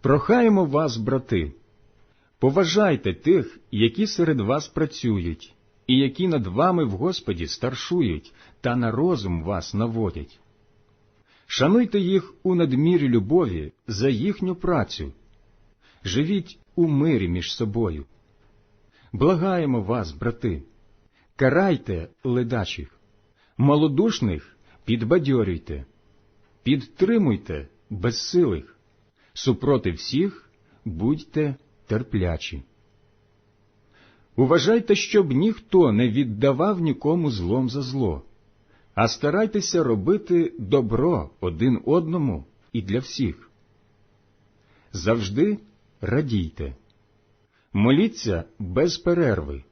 Прохаємо вас, брати, поважайте тих, які серед вас працюють, і які над вами в Господі старшують та на розум вас наводять. Шануйте їх у надмірі любові за їхню працю, живіть у мирі між собою. Благаємо вас, брати, карайте ледачих, малодушних підбадьорюйте, підтримуйте безсилих, супроти всіх будьте терплячі. Уважайте, щоб ніхто не віддавав нікому злом за зло, а старайтеся робити добро один одному і для всіх. Завжди радійте, моліться без перерви,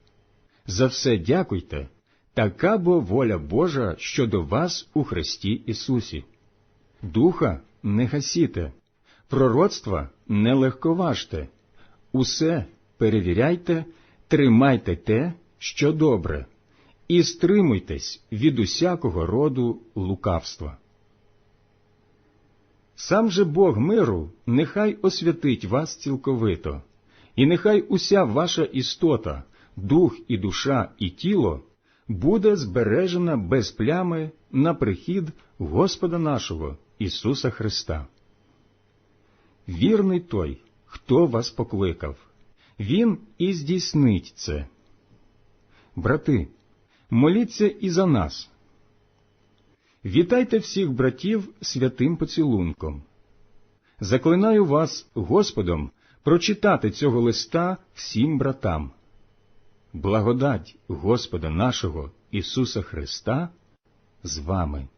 за все дякуйте, така бо воля Божа щодо вас у Христі Ісусі. Духа не гасіте, пророцтва не легковажте, усе перевіряйте, тримайте те, що добре, і стримуйтесь від усякого роду лукавства. Сам же Бог миру нехай освятить вас цілковито, і нехай уся ваша істота, дух і душа і тіло буде збережена без плями на прихід Господа нашого Ісуса Христа. Вірний той, хто вас покликав, Він і здійснить це. Брати, моліться і за нас. Вітайте всіх братів святим поцілунком. Заклинаю вас Господом прочитати цього листа всім братам. Благодать Господа нашого Ісуса Христа з вами.